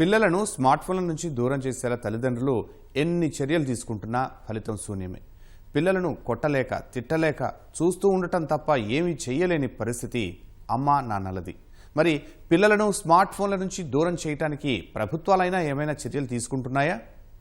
పిల్లలను స్మార్ట్ ఫోన్ల నుంచి దూరం చేసేలా తల్లిదండ్రులు ఎన్ని చర్యలు తీసుకుంటున్నా ఫలితం శూన్యమే. పిల్లలను కొట్టలేక తిట్టలేక చూస్తూ ఉండటం తప్ప ఏమీ చేయలేని పరిస్థితి అమ్మా నాన్నలది. మరి పిల్లలను స్మార్ట్ ఫోన్ల నుంచి దూరం చేయటానికి ప్రభుత్వాలైనా ఏమైనా చర్యలు తీసుకుంటున్నాయా?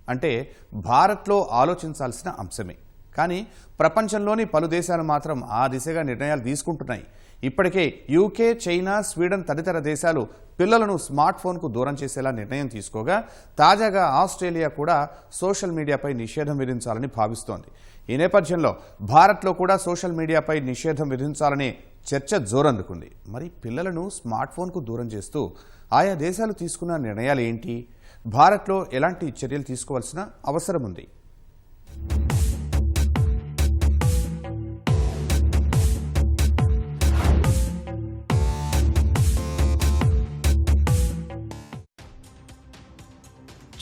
అంటే భారత్లో ఆలోచించాల్సిన అంశమే. కానీ ప్రపంచంలోని పలు దేశాలు మాత్రం ఆ దిశగా నిర్ణయాలు తీసుకుంటున్నాయి. ఇప్పటికే యూకే చైనా స్వీడన్ తదితర దేశాలు పిల్లలను స్మార్ట్ ఫోన్కు దూరం చేసేలా నిర్ణయం తీసుకోగా తాజాగా ఆస్ట్రేలియా కూడా సోషల్ మీడియాపై నిషేధం విధించాలని భావిస్తోంది. ఈ నేపథ్యంలో భారత్లో కూడా సోషల్ మీడియాపై నిషేధం విధించాలనే చర్చ జోరందుకుంది. మరి పిల్లలను స్మార్ట్ ఫోన్కు దూరం చేస్తూ ఆయా దేశాలు తీసుకున్న నిర్ణయాలు ఏంటి? భారత్లో ఎలాంటి చర్యలు తీసుకోవాల్సిన అవసరం ఉంది?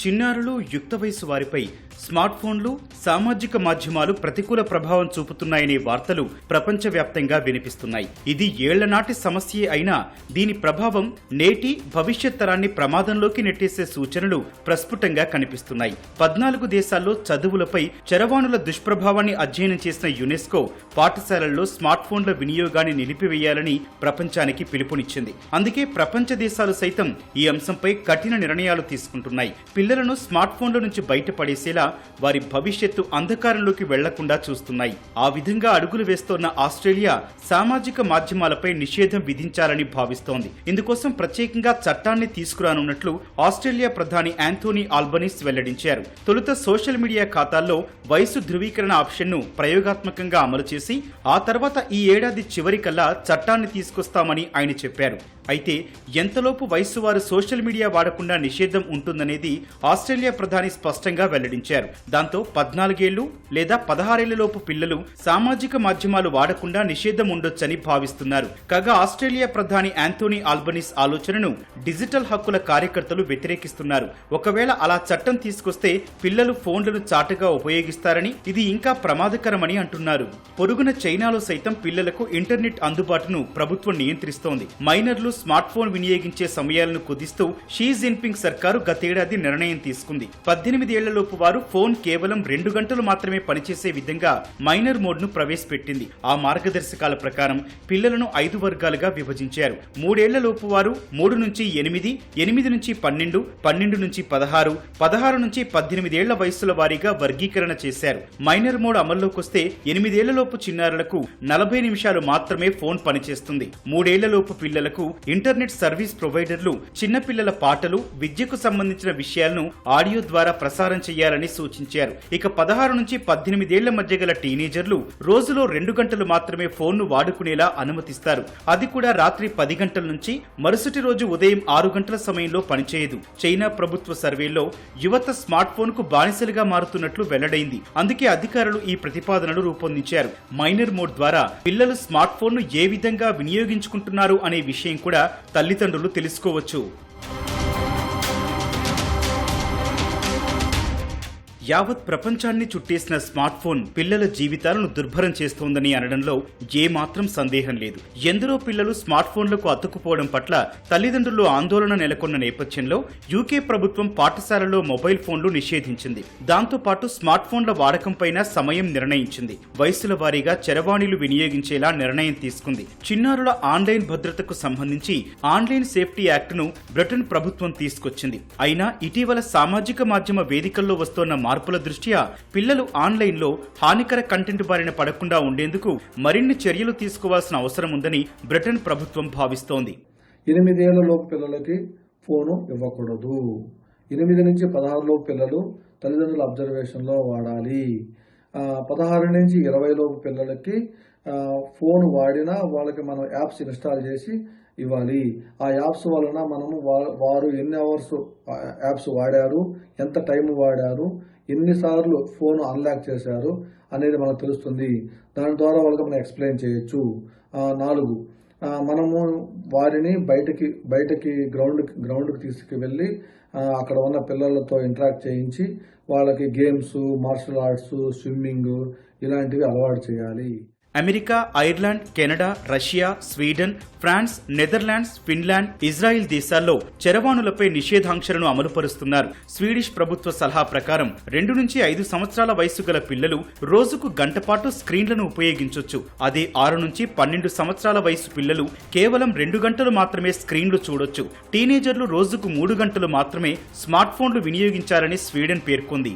చిన్నారులు యుక్త వయసు వారిపై స్మార్ట్ ఫోన్లు సామాజిక మాధ్యమాలు ప్రతికూల ప్రభావం చూపుతున్నాయనే వార్తలు ప్రపంచవ్యాప్తంగా వినిపిస్తున్నాయి. ఇది ఏళ్ళ నాటి సమస్యే అయినా దీని ప్రభావం నేటి భవిష్యత్ తరాన్ని ప్రమాదంలోకి నెట్టేసే సూచనలు ప్రస్ఫుటంగా కనిపిస్తున్నాయి. పద్నాలుగు దేశాల్లో చదువులపై చరవాణుల దుష్ప్రభావాన్ని అధ్యయనం చేసిన యునెస్కో పాఠశాలల్లో స్మార్ట్ ఫోన్ల వినియోగాన్ని నిలిపివేయాలని ప్రపంచానికి పిలుపునిచ్చింది. అందుకే ప్రపంచ దేశాలు సైతం ఈ అంశంపై కఠిన నిర్ణయాలు తీసుకుంటున్నాయి. పిల్లలను స్మార్ట్ ఫోన్ల నుంచి బయటపడేసేలా వారి భవిష్యత్తు అంధకారంలోకి వెళ్ళకుండా చూస్తున్నాయి. ఆ విధంగా అడుగులు వేస్తోన్న ఆస్ట్రేలియా సామాజిక మాధ్యమాలపై నిషేధం విధించాలని భావిస్తోంది. ఇందుకోసం ప్రత్యేకంగా చట్టాన్ని తీసుకురానున్నట్లు ఆస్ట్రేలియా ప్రధాని యాంథోనీ ఆల్బనీస్ వెల్లడించారు. తొలుత సోషల్ మీడియా ఖాతాల్లో వయసు ధృవీకరణ ఆప్షన్ను ప్రయోగాత్మకంగా అమలు చేసి ఆ తర్వాత ఈ ఏడాది చివరికల్లా చట్టాన్ని తీసుకొస్తామని ఆయన చెప్పారు. అయితే ఎంతలోపు వయస్సు వారు సోషల్ మీడియా వాడకుండా నిషేధం ఉంటుందనేది ఆస్ట్రేలియా ప్రధాని స్పష్టంగా వెల్లడించారు. దాంతో పద్నాలుగేళ్ళు లేదా పదహారేళ్ళలోపు పిల్లలు సామాజిక మాధ్యమాలు వాడకుండా నిషేధం ఉండొచ్చని భావిస్తున్నారు. కాగా ఆస్ట్రేలియా ప్రధాని యాంథోనీ ఆల్బనీస్ ఆలోచనను డిజిటల్ హక్కుల కార్యకర్తలు వ్యతిరేకిస్తున్నారు. ఒకవేళ అలా చట్టం తీసుకొస్తే పిల్లలు ఫోన్లను చాటుగా ఉపయోగిస్తారని ఇది ఇంకా ప్రమాదకరమని అంటున్నారు. పొరుగున చైనాలో సైతం పిల్లలకు ఇంటర్నెట్ అందుబాటును ప్రభుత్వం నియంత్రిస్తోంది. మైనర్లు స్మార్ట్ ఫోన్ వినియోగించే సమయాలను కుదిస్తూ షీ జిన్పింగ్ సర్కారు గతేడాది నిర్ణయం తీసుకుంది. పద్దెనిమిది ఏళ్ళలోపు వారు ఫోన్ కేవలం రెండు గంటలు మాత్రమే పనిచేసే విధంగా మైనర్ మోడ్ను ప్రవేశపెట్టింది. ఆ మార్గదర్శకాల ప్రకారం పిల్లలను ఐదు వర్గాలుగా విభజించారు. మూడేళ్ళలోపు వారు మూడు నుంచి ఎనిమిది ఎనిమిది నుంచి పన్నెండు పన్నెండు నుంచి పదహారు పదహారు నుంచి పద్దెనిమిదేళ్ళ వయస్సుల వారీగా వర్గీకరణ చేశారు. మైనర్ మోడ్ అమల్లోకొస్తే ఎనిమిదేళ్ళలోపు చిన్నారులకు నలభై నిమిషాలు మాత్రమే ఫోన్ పనిచేస్తుంది. మూడేళ్ళలోపు పిల్లలకు ఇంటర్నెట్ సర్వీస్ ప్రొవైడర్లు చిన్నపిల్లల పాటలు విద్యకు సంబంధించిన విషయాలను ఆడియో ద్వారా ప్రసారం చేయాలని సూచించారు. ఇక పదహారు నుంచి పద్దెనిమిదేళ్ళ మధ్య గల టీనేజర్లు రోజులో రెండు గంటలు మాత్రమే ఫోన్ను వాడుకునేలా అనుమతిస్తారు. అది కూడా రాత్రి పది గంటల నుంచి మరుసటి రోజు ఉదయం ఆరు గంటల సమయంలో పనిచేయదు. చైనా ప్రభుత్వ సర్వేలో యువత స్మార్ట్ ఫోన్కు బానిసలుగా మారుతున్నట్లు వెల్లడైంది. అందుకే అధికారులు ఈ ప్రతిపాదనలు రూపొందించారు. మైనర్ మోడ్ ద్వారా పిల్లలు స్మార్ట్ ఫోన్ను ఏ విధంగా వినియోగించుకుంటున్నారు అనే విషయం కూడా కూడా తల్లిదండ్రులు తెలుసుకోవచ్చు. యావత్ ప్రపంచాన్ని చుట్టేసిన స్మార్ట్ ఫోన్ పిల్లల జీవితాలను దుర్భరం చేస్తోందని అనడంలో ఏమాత్రం సందేహం లేదు. ఎందరో పిల్లలు స్మార్ట్ ఫోన్లకు అతుక్కుపోవడం పట్ల తల్లిదండ్రులు ఆందోళన నెలకొన్న నేపథ్యంలో యూకే ప్రభుత్వం పాఠశాలలో మొబైల్ ఫోన్లు నిషేధించింది. దాంతో పాటు స్మార్ట్ ఫోన్ల వాడకంపైన సమయం నిర్ణయించింది. వయసుల వారీగా చరవాణిలు వినియోగించేలా నిర్ణయం తీసుకుంది. చిన్నారుల ఆన్లైన్ భద్రతకు సంబంధించి ఆన్లైన్ సేఫ్టీ యాక్ట్ను బ్రిటన్ ప్రభుత్వం తీసుకొచ్చింది. అయినా ఇటీవల సామాజిక మాధ్యమ వేదికల్లో వస్తోన్న మార్పుల దృష్ట్యా పిల్లలు ఆన్లైన్లో హానికర కంటెంట్ బారిన పడకుండా ఉండేందుకు మరిన్ని చర్యలు తీసుకోవాల్సిన అవసరం ఉందని బ్రిటన్ ప్రభుత్వం భావిస్తోంది. ఎనిమిదేళ్ళలోపు పిల్లలకి ఫోను ఇవ్వకూడదు. ఎనిమిది నుంచి పదహారులోపు పిల్లలు తల్లిదండ్రుల అబ్జర్వేషన్లో వాడాలి. పదహారు నుంచి ఇరవైలోపు పిల్లలకి ఫోన్ వాడినా వాళ్ళకి మనం యాప్స్ ఇన్స్టాల్ చేసి ఇవ్వాలి. ఆ యాప్స్ వలన మనము వారు ఎన్ని అవర్స్ యాప్స్ వాడారు ఎంత టైం వాడారు ఎన్నిసార్లు ఫోన్ అన్లాక్ చేశారు అనేది మనకు తెలుస్తుంది. దాని ద్వారా వాళ్ళకి మనం ఎక్స్ప్లెయిన్ చేయొచ్చు. నాలుగు. మనము వారిని బయటకి బయటకి గ్రౌండ్ గ్రౌండ్కి తీసుకువెళ్ళి అక్కడ ఉన్న పిల్లలతో ఇంటరాక్ట్ చేయించి వాళ్ళకి గేమ్స్ మార్షల్ ఆర్ట్స్ స్విమ్మింగ్ ఇలాంటివి అలవాటు చేయాలి. America Ireland Canada Russia Sweden France Netherlands Finland Israel దేశాల్లో చరవాణులపై నిషేధాంక్షలను అమలుపరుస్తున్నారు. స్వీడిష్ ప్రభుత్వ సలహా ప్రకారం రెండు నుంచి ఐదు సంవత్సరాల వయసు గల పిల్లలు రోజుకు గంటపాటు స్క్రీన్లను ఉపయోగించొచ్చు. అదే ఆరు నుంచి పన్నెండు సంవత్సరాల వయసు పిల్లలు కేవలం రెండు గంటలు మాత్రమే స్క్రీన్లు చూడొచ్చు. టీనేజర్లు రోజుకు మూడు గంటలు మాత్రమే స్మార్ట్ ఫోన్లు వినియోగించారని స్వీడన్ పేర్కొంది.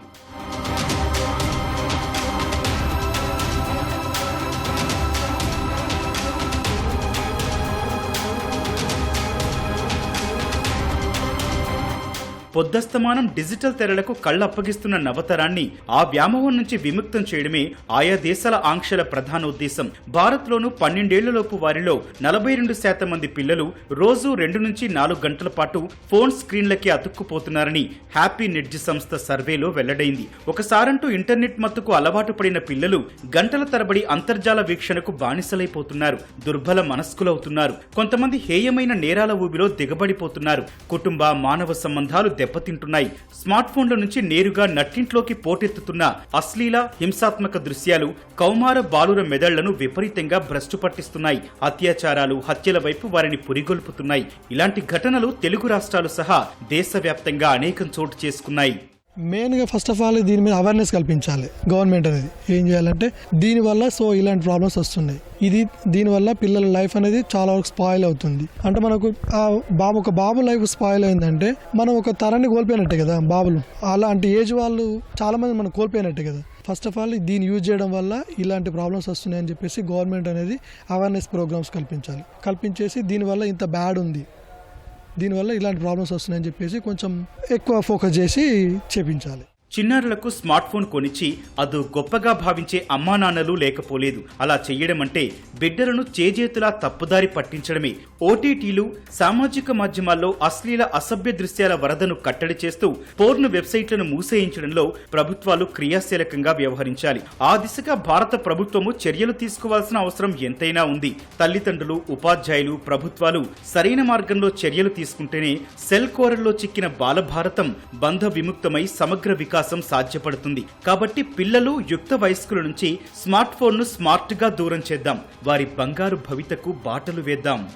పొద్దస్తమానం డిజిటల్ తెరలకు కళ్ళప్పగిస్తున్న నవతరాన్ని ఆ వ్యామోహం నుంచి విముక్తం చేయడమే ఆయా దేశాల ఆంక్షల ప్రధాన ఉద్దేశం భారత్లోనూ పన్నెండేళ్ళలోపు వారిలో నలభై రెండు శాతం మంది పిల్లలు రోజు రెండు నుంచి నాలుగు గంటల పాటు ఫోన్ స్క్రీన్లకే అతుక్కుపోతున్నారని హ్యాపీ నెడ్జ్ సంస్థ సర్వేలో వెల్లడైంది. ఒకసారంటూ ఇంటర్నెట్ మత్తుకు అలవాటు పడిన పిల్లలు గంటల తరబడి అంతర్జాల వీక్షణకు బానిసలైపోతున్నారు. దుర్బల మనస్కులవుతున్నారు. కొంతమంది హేయమైన నేరాల ఊబిలో దిగబడిపోతున్నారు. కుటుంబ మానవ సంబంధాలు దెబ్బతింటున్నాయి. స్మార్ట్ ఫోన్ల నుంచి నేరుగా నట్టింట్లోకి పోటెత్తుతున్న అశ్లీల హింసాత్మక దృశ్యాలు కౌమార బాలుర మెదళ్ళను విపరీతంగా భ్రష్టు పట్టిస్తున్నాయి. అత్యాచారాలు హత్యల వైపు వారిని పురిగొల్పుతున్నాయి. ఇలాంటి ఘటనలు తెలుగు రాష్ట్రాలు సహా దేశవ్యాప్తంగా అనేకం చోటు చేసుకున్నాయి. మెయిన్గా ఫస్ట్ ఆఫ్ ఆల్ దీని మీద అవేర్నెస్ కల్పించాలి గవర్నమెంట్ అనేది. ఏం చేయాలంటే దీనివల్ల సో ఇలాంటి ప్రాబ్లమ్స్ వస్తున్నాయి. ఇది దీనివల్ల పిల్లల లైఫ్ అనేది చాలా వరకు స్పాయిల్ అవుతుంది. అంటే మనకు ఆ బాబు ఒక బాబు లైఫ్ స్పాయిల్ అయిందంటే మనం ఒక తరాన్ని కోల్పోయినట్టే కదా బాబులు. అలాంటి ఏజ్ వాళ్ళు చాలా మంది మనం కోల్పోయినట్టే కదా. ఫస్ట్ ఆఫ్ ఆల్ దీన్ని యూజ్ చేయడం వల్ల ఇలాంటి ప్రాబ్లమ్స్ వస్తున్నాయని చెప్పేసి గవర్నమెంట్ అనేది అవేర్నెస్ ప్రోగ్రామ్స్ కల్పించాలి. కల్పించేసి దీనివల్ల ఇంత బ్యాడ్ ఉంది. దీనివల్ల ఇలాంటి ప్రాబ్లమ్స్ వస్తున్నాయని చెప్పేసి కొంచెం ఎక్కువ ఫోకస్ చేసి చేపించాలి. చిన్నారులకు స్మార్ట్ ఫోన్ కొనిచ్చి అదో గొప్పగా భావించే అమ్మా నాన్నలు లేకపోలేదు. అలా చెయ్యడం అంటే బిడ్డలను చేజేతులా తప్పుదారి పట్టించడమే. ఓటీటీలు సామాజిక మాధ్యమాల్లో అశ్లీల అసభ్య దృశ్యాల వరదను కట్టడి చేస్తూ పోర్ను వెబ్సైట్లను మూసేయించడంలో ప్రభుత్వాలు క్రియాశీలకంగా వ్యవహరించాలి. ఆ దిశగా భారత ప్రభుత్వము చర్యలు తీసుకోవాల్సిన అవసరం ఎంతైనా ఉంది. తల్లిదండ్రులు ఉపాధ్యాయులు ప్రభుత్వాలు సరైన మార్గంలో చర్యలు తీసుకుంటేనే సెల్ కోరల్లో చిక్కిన బాలభారతం బంధ విముక్తమై సమగ్ర వికాసం సాధ్యపడుతుంది. కాబట్టి పిల్లలు యుక్త వయస్కుల నుంచి స్మార్ట్ ఫోన్ను స్మార్ట్గా దూరం చేద్దాం. వారి బంగారు భవితకు బాటలు వేద్దాం.